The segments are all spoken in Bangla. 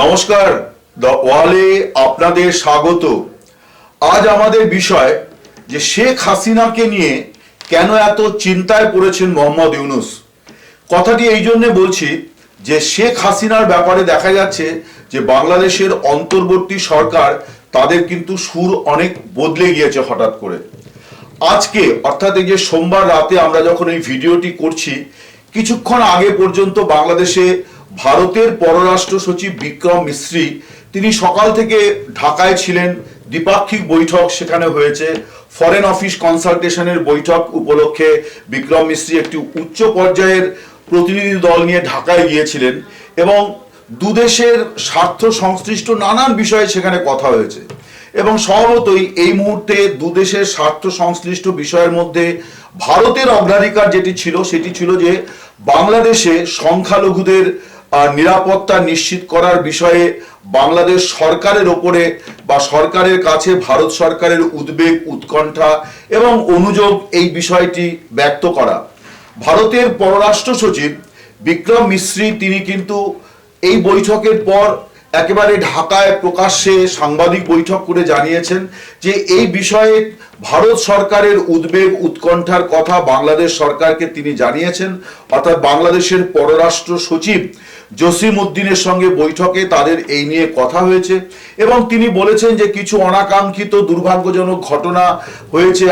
নমস্কার দ্য ওয়ালে আপনাদের স্বাগত। আজ আমাদের বিষয় যে শেখ হাসিনাকে নিয়ে কেন এত চিন্তায় পড়েছেন মোহাম্মদ ইউনুস। কথাটি এই জন্যে বলছি যে শেখ হাসিনার ব্যাপারে দেখা যাচ্ছে যে বাংলাদেশের অন্তর্বর্তী সরকার তাদের কিন্তু সুর অনেক বদলে গিয়েছে হঠাৎ করে। আজকে, অর্থাৎ এই যে সোমবার রাতে আমরা যখন এই ভিডিওটি করছি, কিছুক্ষণ আগে পর্যন্ত বাংলাদেশে ভারতের পররাষ্ট্র সচিব বিক্রম মিশ্রি তিনি সকাল থেকে ঢাকায় ছিলেন। দ্বিপাক্ষিক বৈঠক সেখানে হয়েছে। ফরেন অফিস কনসালটেশনের বৈঠক উপলক্ষে বিক্রম মিশ্রি একটি উচ্চ পর্যায়ের প্রতিনিধি দল নিয়ে ঢাকায় গিয়েছিলেন এবং দুদেশের স্বার্থ সংশ্লিষ্ট নানান বিষয়ে সেখানে কথা হয়েছে। এবং স্বভাবতই এই মুহূর্তে দুদেশের স্বার্থ সংশ্লিষ্ট বিষয়ের মধ্যে ভারতের অগ্রাধিকার যেটি ছিল, সেটি ছিল যে বাংলাদেশে সংখ্যালঘুদের নিরাপত্তা নিশ্চিত করার বিষয়ে বাংলাদেশ সরকারের ওপরে বা সরকারের কাছে ভারত সরকারের উদ্বেগ, উৎকণ্ঠা এবং অনুযোগ এই বিষয়টি ব্যক্ত করা। ভারতের পররাষ্ট্র সচিব বিক্রম মিশ্রি, তিনি কিন্তু এই বৈঠকের পর একেবারে ঢাকায় প্রকাশ্যে সাংবাদিক বৈঠক করে জানিয়েছেন যে এই বিষয়ে ভারত সরকারের উদ্বেগ, উৎকণ্ঠার কথা বাংলাদেশ সরকারকে তিনি জানিয়েছেন। অর্থাৎ বাংলাদেশের পররাষ্ট্র সচিব জসিম উদ্দিনের সঙ্গে বৈঠকে তাদের এই নিয়ে কথা হয়েছে এবং তিনি বলেছেন যে কিছু অনাকাঙ্ক্ষিত দুর্ভাগ্যজনক ঘটনা হয়েছে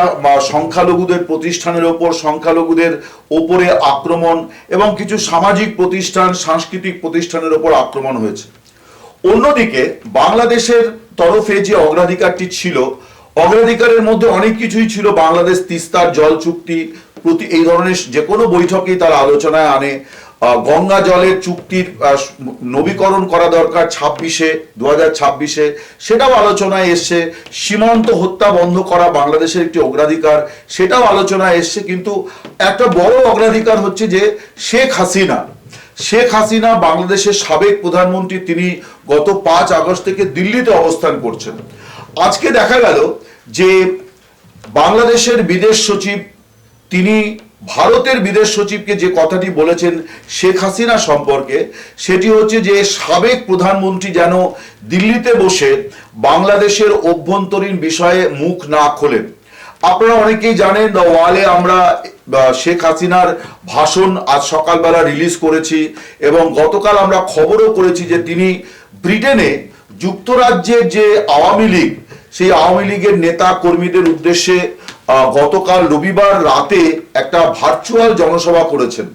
সংখ্যালঘুদের প্রতিষ্ঠানের ওপর, সংখ্যালঘুদের ওপরে আক্রমণ এবং কিছু সামাজিক প্রতিষ্ঠান, সাংস্কৃতিক প্রতিষ্ঠানের ওপর আক্রমণ হয়েছে। অন্যদিকে বাংলাদেশের তরফে যে অগ্রাধিকারটি ছিল, অগ্রাধিকারের মধ্যে অনেক কিছুই ছিল বাংলাদেশ তিস্তার জল চুক্তি প্রতি এই ধরনের যে কোনো বৈঠকেই তারা আলোচনায় আনে। গঙ্গা জলের চুক্তির নবীকরণ করা দরকার ছাব্বিশে দু হাজার ছাব্বিশে। সেটাও আলোচনায় এসছে। সীমান্ত হত্যা বন্ধ করা বাংলাদেশের একটি অগ্রাধিকার, সেটাও আলোচনায় এসছে। কিন্তু একটা বড় অগ্রাধিকার হচ্ছে যে শেখ হাসিনা শেখ হাসিনা বাংলাদেশের সাবেক প্রধানমন্ত্রী, তিনি গত পাঁচ আগস্ট থেকে দিল্লিতে অবস্থান করছেন। আজকে দেখা গেল যে বাংলাদেশের বিদেশ সচিব, তিনি ভারতের বিদেশ সচিবকে যে কথাটি বলেছেন শেখ হাসিনা সম্পর্কে, সেটি হচ্ছে যে সাবেক প্রধানমন্ত্রী যেন দিল্লিতে বসে বাংলাদেশের অভ্যন্তরীণ বিষয়ে মুখ না খোলেন। আপনারা অনেকেই জানেন দ্য ওয়ালে আমরা শেখ হাসিনার ভাষণ আজ সকালবেলা রিলিজ করেছি এবং গতকাল আমরা খবরও করেছি যে তিনি ব্রিটেনে যুক্তরাজ্যের যে আওয়ামী লীগ, সেই আওয়ামী লীগের নেতা কর্মীদের উদ্দেশ্যে গতকাল রবিবার রাতে একটা ভার্চুয়াল জনসভা করেছেন।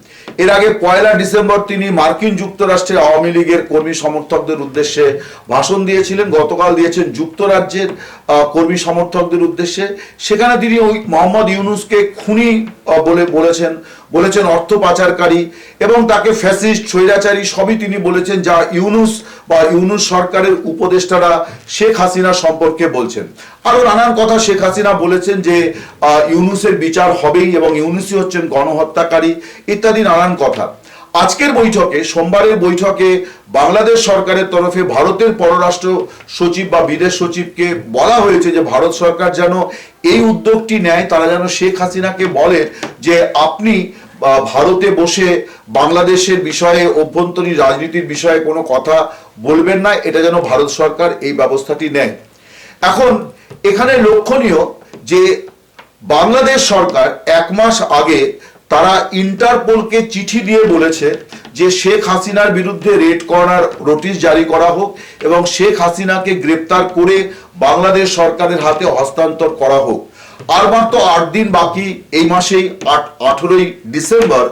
এর আগে পয়লা ডিসেম্বর তিনি মার্কিন যুক্তরাষ্ট্রের আওয়ামী লীগের কর্মী সমর্থকদের উদ্দেশ্যে ভাষণ দিয়েছিলেন। গতকাল দিয়েছেন যুক্তরাজ্যের কর্মী সমর্থকদের উদ্দেশ্যে। সেখানে তিনি ওই মোহাম্মদ ইউনুসকে খুনি বলে বলেছেন বলেছেন অর্থ পাচারকারী এবং তাকে ফ্যাসিস্ট, স্বৈরাচারী সবই তিনি বলেছেন যা ইউনুস বা ইউনুস সরকারের উপদেষ্টারা শেখ হাসিনা সম্পর্কে বলছেন। আরও নানান কথা শেখ হাসিনা বলেছেন যে ইউনুসের বিচার হবেই এবং ইউনুসই হচ্ছেন গণহত্যাকারী, ইত্যাদি নানান কথা। আজকের বৈঠকে, সোমবারের বৈঠকে বাংলাদেশ সরকারের তরফে ভারতের পররাষ্ট্র সচিব বা বিদেশ সচিবকে বলা হয়েছে যে, ভারত সরকার যেন এই উদ্যোগটি নেয়, তারা যেন শেখ হাসিনাকে বলে যে, আপনি ভারতে বসে বাংলাদেশের বিষয়ে, অভ্যন্তরীণ রাজনীতির বিষয়ে কোনো কথা বলবেন না, এটা যেন ভারত সরকার এই ব্যবস্থাটি নেয়। এখন, এখানে লক্ষণীয় যে, বাংলাদেশ সরকার এক মাস আগে তারা ইন্টারপোলকে চিঠি দিয়ে বলেছে যে শেখ হাসিনার বিরুদ্ধে রেড কর্নার নোটিশ জারি করা হোক এবং শেখ হাসিনাকে গ্রেপ্তার করে বাংলাদেশ সরকারের হাতে হস্তান্তর করা হোক। আর মাত্র আট দিন বাকি, এই মাসেই আট আঠেরোই ডিসেম্বর,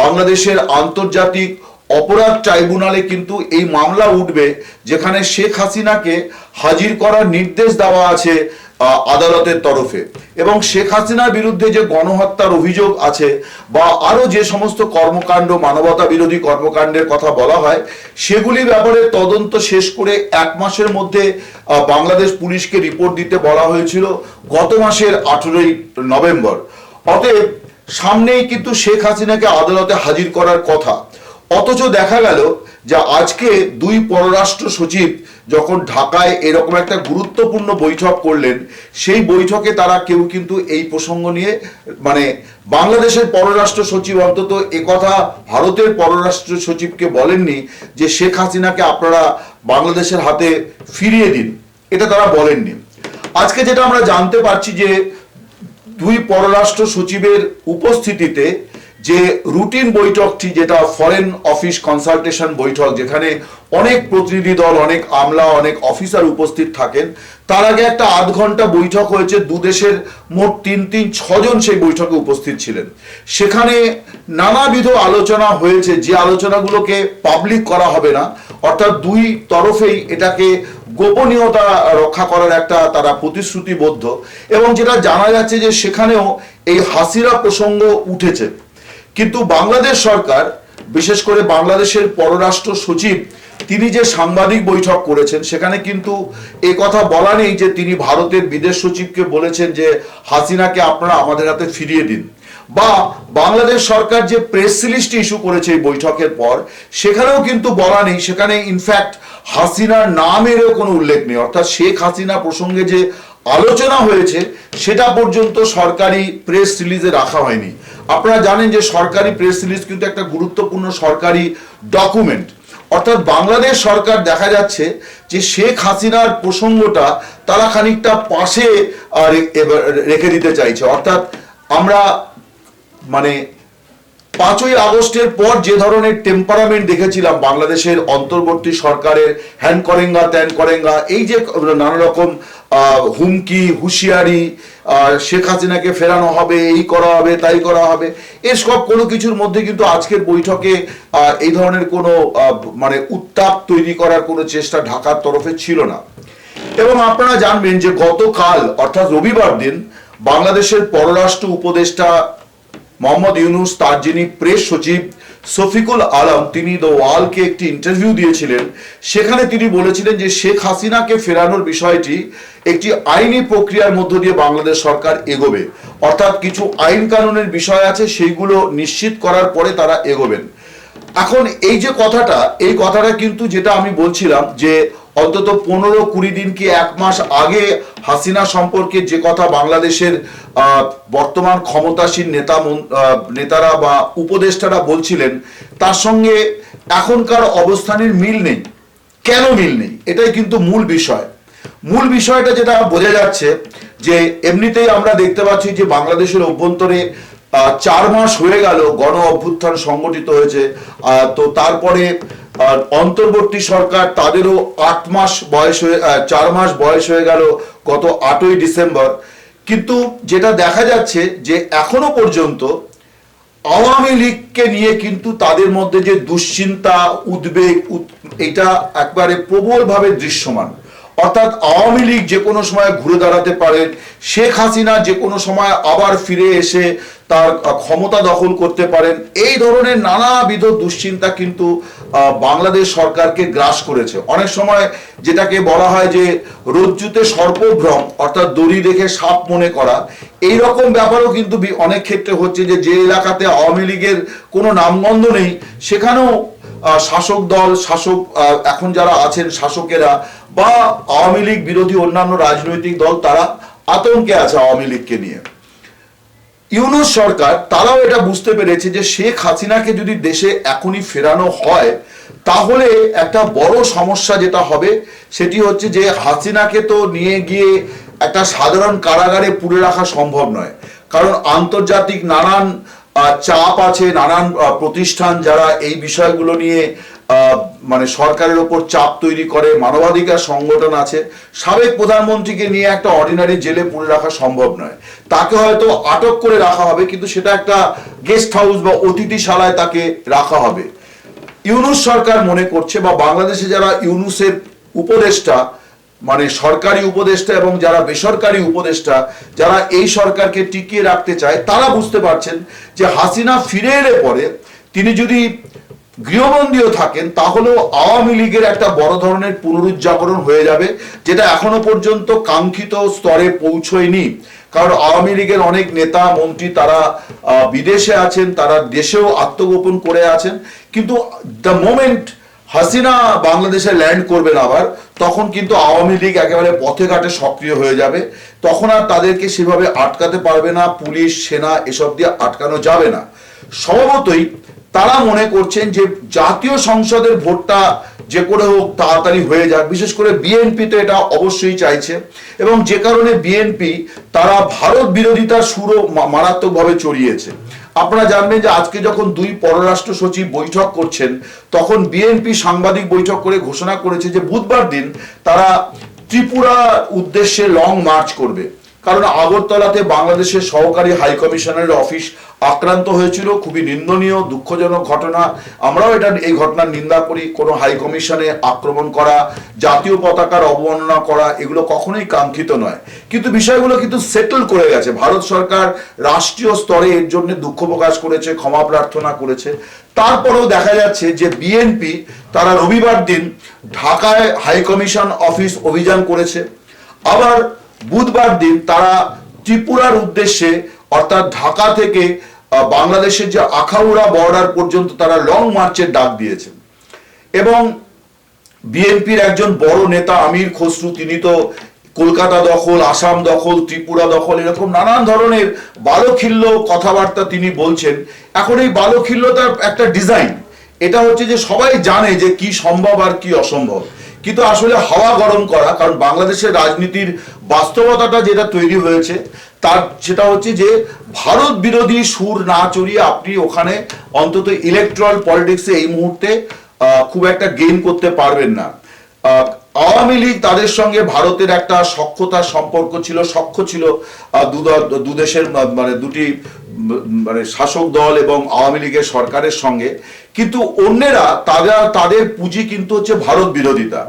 বাংলাদেশের আন্তর্জাতিক অপরাধ ট্রাইব্যুনালে কিন্তু এই মামলা উঠবে যেখানে শেখ হাসিনাকে হাজির করার নির্দেশ দেওয়া আছে আদালতের তরফে। এবং শেখ হাসিনার বিরুদ্ধে যে গণহত্যার অভিযোগ আছে বা আরও যে সমস্ত কর্মকাণ্ড, মানবতা বিরোধী কর্মকাণ্ডের কথা বলা হয়, সেগুলি ব্যাপারে তদন্ত শেষ করে এক মাসের মধ্যে বাংলাদেশ পুলিশকে রিপোর্ট দিতে বলা হয়েছিল গত মাসের আঠেরোই নভেম্বর। অতএব সামনেই কিন্তু শেখ হাসিনাকে আদালতে হাজির করার কথা। অথচ দেখা গেল যে আজকে দুই পররাষ্ট্র সচিব যখন ঢাকায় এরকম একটা গুরুত্বপূর্ণ বৈঠক করলেন, সেই বৈঠকে তারা কেউ কিন্তু এই প্রসঙ্গ নিয়ে মানে বাংলাদেশের পররাষ্ট্র সচিব অন্তত একথা ভারতের পররাষ্ট্র সচিবকে বলেননি যে শেখ হাসিনাকে আপনারা বাংলাদেশের হাতে ফিরিয়ে দিন। এটা তারা বলেননি। আজকে যেটা আমরা জানতে পারছি যে দুই পররাষ্ট্র সচিবের উপস্থিতিতে যে রুটিন বৈঠকটি যেটা ফরেন অফিস কনসালটেশন বৈঠক, যেখানে অনেক প্রতিনিধি দল, অনেক আমলা, অনেক অফিসার উপস্থিত থাকেন, তার আগে একটা আধ ঘণ্টা বৈঠক হয়েছে। দু দেশের মোট তিন তিন ছজন সেই বৈঠকে উপস্থিত ছিলেন। সেখানে নানাবিধ আলোচনা হয়েছে। যে আলোচনাগুলোকে পাবলিক করা হবে না, অর্থাৎ দুই তরফেই এটাকে গোপনীয়তা রক্ষা করার একটা তারা প্রতিশ্রুতিবদ্ধ এবং যেটা জানা যাচ্ছে যে সেখানেও এই হাসিরা প্রসঙ্গ উঠেছে। কিন্তু বাংলাদেশ সরকার, বিশেষ করে বাংলাদেশের পররাষ্ট্র সচিব, তিনি যে সাংবাদিক বৈঠক করেছেন, সেখানে কিন্তু এ কথা বলা নেই যে তিনি ভারতের বিদেশ সচিবকে বলেছেন যে, হাসিনাকে আপনারা আমাদের হাতে ফিরিয়ে দিন। বা বাংলাদেশ সরকার যে প্রেস রিলিজটি ইস্যু করেছে এই বৈঠকের পর, সেখানেও কিন্তু বলা নেই, সেখানে ইনফ্যাক্ট হাসিনার নামেরও কোনো উল্লেখ নেই। অর্থাৎ শেখ হাসিনা প্রসঙ্গে যে আলোচনা হয়েছে, সেটা পর্যন্ত সরকারি প্রেস রিলিজে রাখা হয়নি। আপনারা জানেন যে সরকারি প্রেস রিলিজ কিন্তু একটা গুরুত্বপূর্ণ সরকারি ডকুমেন্ট অর্থাৎ বাংলাদেশ সরকার দেখা যাচ্ছে যে শেখ হাসিনার প্রসঙ্গটা তারা খানিকটা পাশে রেখে দিতে চাইছে। অর্থাৎ আমরা মানে পাঁচই আগস্টের পর যে ধরনের টেম্পারামেন্ট দেখেছিলাম বাংলাদেশের অন্তর্বর্তী সরকারের, হ্যান করেঙ্গা, ত্যান করেঙ্গা, এই যে নানা রকম হুমকি, হুঁশিয়ারি শেখ হাসিনাকে ফেরানো হবে, এই করা হবে, তাই করা হবে এসব কোনো কিছুর মধ্যে কিন্তু আজকের বৈঠকে এই ধরনের কোনো মানে উত্তাপ তৈরি করার কোনো চেষ্টা ঢাকার তরফে ছিল না। এবং আপনারা জানবেন যে গতকাল, অর্থাৎ রবিবার দিন, বাংলাদেশের পররাষ্ট্র উপদেষ্টা মোহাম্মদ ইউনুস, তার যিনি প্রেস সচিব শফিকুল আলম, তিনি দ্য ওয়ালকে একটি ইন্টারভিউ দিয়েছিলেন। সেখানে তিনি বলেছিলেন যে শেখ হাসিনাকে ফেরানোর বিষয়টি একটি আইনি প্রক্রিয়ার মধ্য দিয়ে বাংলাদেশ সরকার এগোবে। অর্থাৎ কিছু আইন কানুনের বিষয় আছে, সেইগুলো নিশ্চিত করার পরে তারা এগোবেন। এখন এই যে কথাটা, এই কথাটা কিন্তু যেটা আমি বলছিলাম যে অন্তত পনেরো কুড়ি দিন কি এক মাস আগে হাসিনা সম্পর্কে যে কথা বাংলাদেশের বর্তমান ক্ষমতাসীন নেতা নেতারা বা উপদেষ্টারা বলছিলেন, তার সঙ্গে এখনকার অবস্থানের মিল নেই। কেন মিল নেই? এটাই কিন্তু মূল বিষয়। মূল বিষয়টা যেটা বোঝা যাচ্ছে যে এমনিতেই আমরা দেখতে পাচ্ছি যে বাংলাদেশের অভ্যন্তরে চার মাস হয়ে গেল গণ অভ্যুত্থান সংগঠিত হয়েছে। তো তারপরে অন্তর্বর্তী সরকার তাদেরও আট মাস বয়স হয়ে চার মাস বয়স হয়ে গেল গত আটই ডিসেম্বর। কিন্তু যেটা দেখা যাচ্ছে যে এখনও পর্যন্ত আওয়ামী লীগকে নিয়ে কিন্তু তাদের মধ্যে যে দুশ্চিন্তা, উদ্বেগ উদ- এটা একবারে প্রবলভাবে দৃশ্যমান। অর্থাৎ আওয়ামী লীগ যে কোনো সময় ঘুরে দাঁড়াতে পারেন শেখ হাসিনা যে কোনো সময় আবার ফিরে এসে তার ক্ষমতা দখল করতে পারেন, এই ধরনের নানাবিধ দুশ্চিন্তা কিন্তু বাংলাদেশ সরকারকে গ্রাস করেছে। অনেক সময় যেটাকে বলা হয় যে, রজ্জুতে সর্পভ্রম, অর্থাৎ দড়ি দেখে সাপ মনে করা এই রকম ব্যাপারও কিন্তু অনেক ক্ষেত্রে হচ্ছে যে যে এলাকাতে আওয়ামী লীগের কোনো নামগন্ধ নেই, সেখানেও শাসক দল, শাসক এখন যারা আছেন শাসকেরা বা আওয়ামী লীগ বিরোধী অন্যান্য রাজনৈতিক দল, তারা আতঙ্কে আছে আওয়ামী লীগকে নিয়ে। ইউনুস সরকার, তারাও এটা বুঝতে পেরেছে যে শেখ হাসিনাকে যদি দেশে এখনই ফেরানো হয়, তাহলে একটা বড় সমস্যা যেটা হবে, সেটি হচ্ছে যে হাসিনাকে তো নিয়ে গিয়ে একটা সাধারণ কারাগারে পুরে রাখা সম্ভব নয়। কারণ আন্তর্জাতিক নানান চাপ আছে, নানান প্রতিষ্ঠান যারা এই বিষয়গুলো নিয়ে মানে সরকারের ওপর চাপ তৈরি করে, মানবাধিকার সংগঠন আছে, সাবেক প্রধানমন্ত্রীকে নিয়ে একটা অর্ডিনারি জেলে পুরে রাখা সম্ভব নয়। তাকে হয়তো আটক করে রাখা হবে, কিন্তু সেটা একটা গেস্ট হাউস বা অতিথিশালায় তাকে রাখা হবে। ইউনুস সরকার মনে করছে বা বাংলাদেশে যারা ইউনুসের উপদেষ্টা মানে সরকারি উপদেষ্টা এবং যারা বেসরকারি উপদেষ্টা, যারা এই সরকারকে টিকিয়ে রাখতে চায়, তারা বুঝতে পারছেন যে হাসিনা ফিরে এলে পরে তিনি যদি গৃহবন্দীও থাকেন, তাহলেও আওয়ামী লীগের একটা বড় ধরনের পুনরুজ্জাগরণ হয়ে যাবে, যেটা এখনও পর্যন্ত কাঙ্ক্ষিত স্তরে পৌঁছয়নি। কারণ আওয়ামী লীগের অনেক নেতা, মন্ত্রী, তারা বিদেশে আছেন, তারা দেশেও আত্মগোপন করে আছেন। কিন্তু দ্য মোমেন্ট হাসিনা বাংলাদেশে ল্যান্ড করবেন আবার, তখন কিন্তু আওয়ামী লীগ একেবারে পথে ঘাটে সক্রিয় হয়ে যাবে। তখন আর তাদেরকে সেভাবে আটকাতে পারবে না, পুলিশ, সেনা, এসব দিয়ে আটকানো যাবে না। স্বভাবতই তারা মনে করছেন যে জাতীয় সংসদের ভোটটা যে করে হোক তাড়াতাড়ি হয়ে যাক, বিশেষ করে বিএনপি তো এটা অবশ্যই চাইছে। এবং যে কারণে বিএনপি তারা ভারত বিরোধিতার সুরও মারাত্মকভাবে চড়িয়েছে। আপনারা জানবেন যে আজকে যখন দুই পররাষ্ট্র সচিব বৈঠক করছেন, তখন বিএনপি সাংবাদিক বৈঠক করে ঘোষণা করেছে যে বুধবার দিন তারা ত্রিপুরা উদ্দেশ্যে লং মার্চ করবে। কারণ আগরতলাতে বাংলাদেশের সহকারী হাই কমিশনারের অফিস আক্রান্ত হয়েছিল, খুবই নিন্দনীয়, দুঃখজনক ঘটনা। আমরাও এটা, এই ঘটনার নিন্দা করি, কোনো হাই কমিশনে আক্রমণ করা, জাতীয় পতাকার অবমাননা করা, এগুলো কখনোই কাঙ্ক্ষিত নয়। কিন্তু বিষয়গুলো কিন্তু সেটেল করে গেছে। ভারত সরকার রাষ্ট্রীয় স্তরে এর জন্য দুঃখ প্রকাশ করেছে, ক্ষমা প্রার্থনা করেছে। তারপরেও দেখা যাচ্ছে যে বিএনপি তারা রবিবার দিন ঢাকায় হাই কমিশন অফিস অভিযান করেছে। আবার বুধবার দিন তারা ত্রিপুরার উদ্দেশ্যে, অর্থাৎ ঢাকা থেকে বাংলাদেশের যে আখাউড়া বর্ডার পর্যন্ত তারা লং মার্চের ডাক দিয়েছেন। এবং বিএনপির একজন বড় নেতা আমির খসরু, তিনি তো কলকাতা দখল, আসাম দখল, ত্রিপুরা দখল, এরকম নানান ধরনের বালখিল্য কথাবার্তা তিনি বলছেন। এখন এই বালখিল্যতার একটা ডিজাইন এটা হচ্ছে যে সবাই জানে যে কি সম্ভব আর কি অসম্ভব। কিন্তু আসলে হাওয়া গরম করা, কারণ বাংলাদেশের রাজনীতির বাস্তবতাটা যেটা তৈরি হয়েছে তার সেটা হচ্ছে যে ভারত বিরোধী সুর না চড়িয়ে আপনি ওখানে অন্তত ইলেকট্রাল পলিটিক্সে এই মুহূর্তে খুব একটা গেইন করতে পারবেন না। আওয়ামী লীগ তাদের সঙ্গে ভারতের একটা সক্ষতার সম্পর্ক ছিল সখ্য ছিল আহ, দু দেশের মানে দুটি মানে শাসক দল এবং আওয়ামী লীগের সরকারের সঙ্গে। কিন্তু অন্যেরা তারা তাদের পুঁজি কিন্তু হচ্ছে ভারত বিরোধিতা।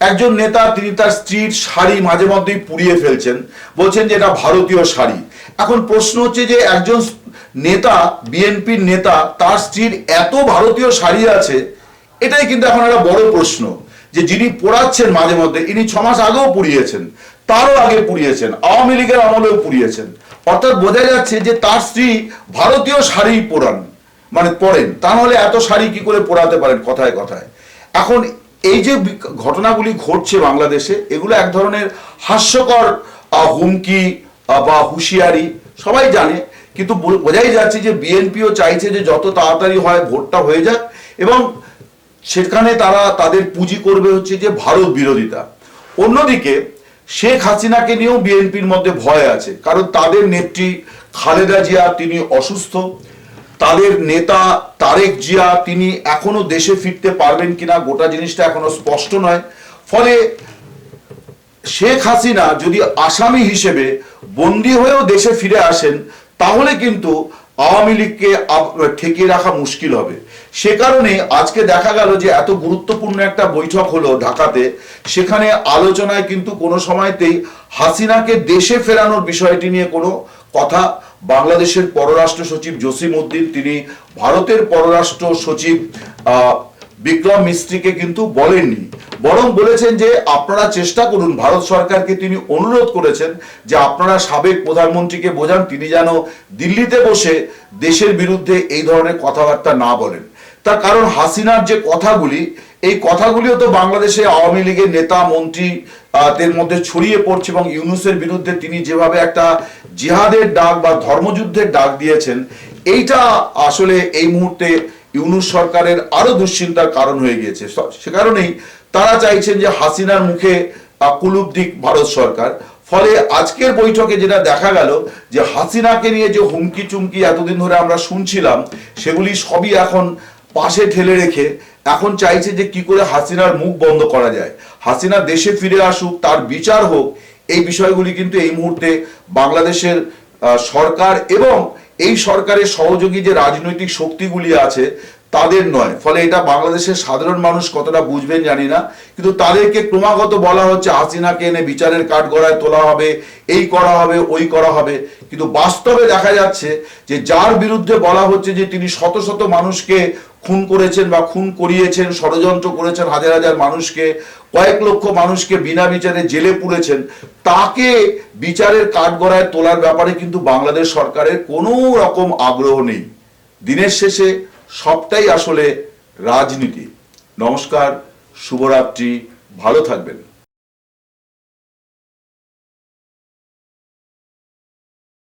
একজন নেতা, তিনি তার স্ত্রীর শাড়ি মাঝে মধ্যেই পুড়িয়ে ফেলছেন। বলছেন যে এটা ভারতীয় শাড়ি। এখন প্রশ্ন হচ্ছে যে একজন নেতা, বিএনপির নেতা, তার স্ত্রীর এত ভারতীয় শাড়ি আছে, এটাই কিন্তু এখন একটা বড় প্রশ্ন। যে যিনি পড়াচ্ছেন মাঝে মধ্যে, ইনি ছ মাস আগেও পুড়িয়েছেন, তারও আগে পুড়িয়েছেন, আওয়ামী লীগের আমলেও পুড়িয়েছেন। অর্থাৎ বোঝা যাচ্ছে যে তার স্ত্রী ভারতীয় শাড়ি পরান মানে পরেন। তাহলে এত শাড়ি কি করে পরাতে পারেন কথায় কথায়? এখন এই যে ঘটনাগুলি ঘটছে বাংলাদেশে, এগুলো এক ধরনের হাস্যকর হুমকি বা হুঁশিয়ারি, সবাই জানে। কিন্তু বোঝাই যাচ্ছে যে বিএনপিও চাইছে যে যত তাড়াতাড়ি হয় ভোটটা হয়ে যাক এবং সেখানে তারা তাদের পুঁজি করবে হচ্ছে যে ভারত বিরোধিতা। অন্যদিকে শেখ হাসিনাকে নিয়েও বিএনপির মধ্যে ভয় আছে, কারণ তাদের নেত্রী খালেদা জিয়া তিনি অসুস্থ। তাদের নেতা তারেক জিয়া, তিনি এখনও দেশে ফিরতে পারবেন কিনা গোটা জিনিসটা এখনও স্পষ্ট নয়। ফলে শেখ হাসিনা যদি আসামি হিসেবে বন্দী হয়েও দেশে ফিরে আসেন, তাহলে কিন্তু আওয়ামী লীগকে ঠেকিয়ে রাখা মুশকিল হবে। সে কারণে আজকে দেখা গেল যে এত গুরুত্বপূর্ণ একটা বৈঠক হলো ঢাকাতে। সেখানে আলোচনায় কিন্তু কোনো সময়তেই হাসিনাকে দেশে ফেরানোর বিষয়টি নিয়ে কোনো কথা বাংলাদেশের পররাষ্ট্র সচিব জসিম উদ্দিন, তিনি ভারতের পররাষ্ট্র সচিব বিক্রম মিস্ত্রিকে কিন্তু বলেননি। বরং বলেছেন যে, আপনারা চেষ্টা করুন, ভারত সরকারকে তিনি অনুরোধ করেছেন যে আপনারা সাবেক প্রধানমন্ত্রীকে বোঝান, তিনি যেন দিল্লিতে বসে দেশের বিরুদ্ধে এই ধরনের কথাবার্তা না বলেন। তার কারণ হাসিনার যে কথাগুলি, এই কথাগুলিও তো বাংলাদেশে আওয়ামী লীগের নেতা, মন্ত্রী দের মধ্যে ছড়িয়ে পড়ছে এবং ইউনুসের বিরুদ্ধে তিনি যেভাবে একটা জিহাদের ডাক বা ধর্মযুদ্ধের ডাক দিয়েছেন, এইটা আসলে এই মুহূর্তে ইউনুস সরকারের আরও দুশ্চিন্তার কারণ হয়ে গিয়েছে। সে কারণেই তারা চাইছেন যে হাসিনার মুখে কুলুপ দিক ভারত সরকার। ফলে আজকের বৈঠকে যেটা দেখা গেল যে হাসিনাকে নিয়ে যে হুমকি চুমকি এতদিন ধরে আমরা শুনছিলাম, সেগুলি সবই এখন পাশে ঠেলে রেখে এখন চাইছে যে কি করে হাসিনার মুখ বন্ধ করা যায়। হাসিনা দেশে ফিরে আসুক, তার বিচার হোক, এই বিষয়গুলি কিন্তু এই মুহূর্তে বাংলাদেশের সরকার এবং এই সরকারের সহযোগী যে রাজনৈতিক শক্তিগুলি আছে, তাদের নয়। ফলে এটা বাংলাদেশের সাধারণ মানুষ কতটা বুঝবেন জানি না। কিন্তু তাদেরকে ক্রমাগত বলা হচ্ছে, হাসিনাকে এনে বিচারের কাঠগড়ায় তোলা হবে, এই করা হবে, ওই করা হবে। কিন্তু বাস্তবে দেখা যাচ্ছে যে যার বিরুদ্ধে বলা হচ্ছে যে তিনি শত শত মানুষকে খুন করেছেন বা খুন করিয়েছেন, ষড়যন্ত্র করেছেন হাজার হাজার মানুষকে, কয়েক লক্ষ মানুষকে বিনা বিচারে জেলে পুড়েছেন তাকে বিচারের কাঠগড়ায় তোলার ব্যাপারে কিন্তু বাংলাদেশ সরকারের কোনো রকম আগ্রহ নেই। দিনের শেষে সবটাই আসলে রাজনীতি। নমস্কার, শুভরাত্রি, ভালো থাকবেন।